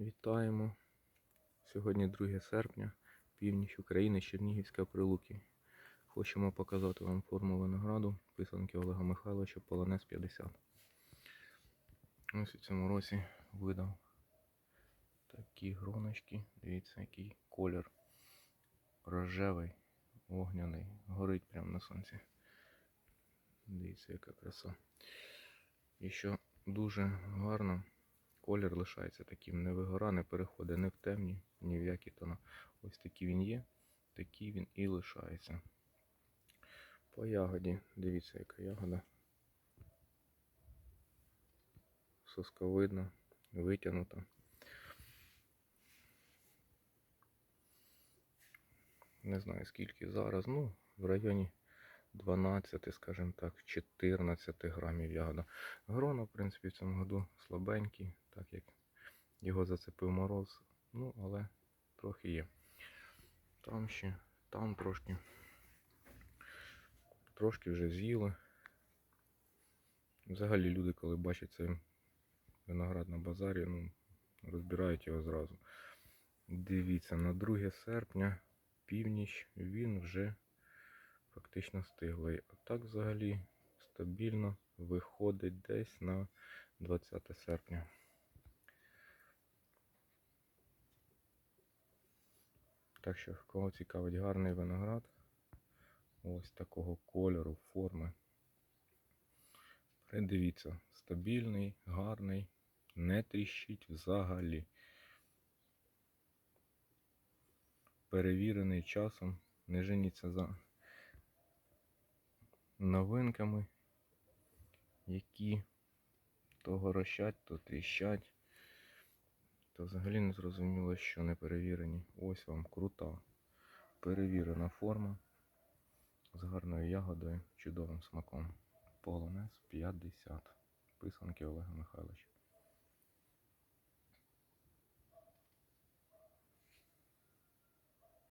Вітаємо. Сьогодні 2 серпня, північ України, Чернігівська Прилуки. Хочемо показати вам форму винограду писанки Олега Михайловича Полонез 50. Ось у цьому році видав такі гроночки. Дивіться, який колір. Рожевий, огняний, горить прямо на сонці. Дивіться, яка краса. І що дуже гарно, колір лишається таким, не вигора, не переходить ні в темні, ні в які тона. Ось такий він є, такий він і лишається. По ягоді, дивіться, яка ягода. Сосковидна, витягнута. Не знаю скільки зараз, ну, в районі 12, скажімо так, 14 грамів ягода. Грона, в принципі, в цьому году слабенький, так як його зацепив мороз. Ну, але трохи є. Там ще, там трошки. Трошки вже з'їли. Взагалі люди, коли бачать цей виноград на базарі, ну, розбирають його зразу. Дивіться, на 2 серпня, північ, він вже фактично стиглий. А так взагалі стабільно виходить десь на 20 серпня. Так що, кого цікавить гарний виноград, ось такого кольору, форми. Придивіться, стабільний, гарний, не тріщить взагалі. Перевірений часом, не женіться за новинками, які то горощать, то тріщать. То взагалі не зрозуміло, що не перевірені. Ось вам крута, перевірена форма з гарною ягодою, чудовим смаком. Полонез 50. Писанки Олега Михайловича.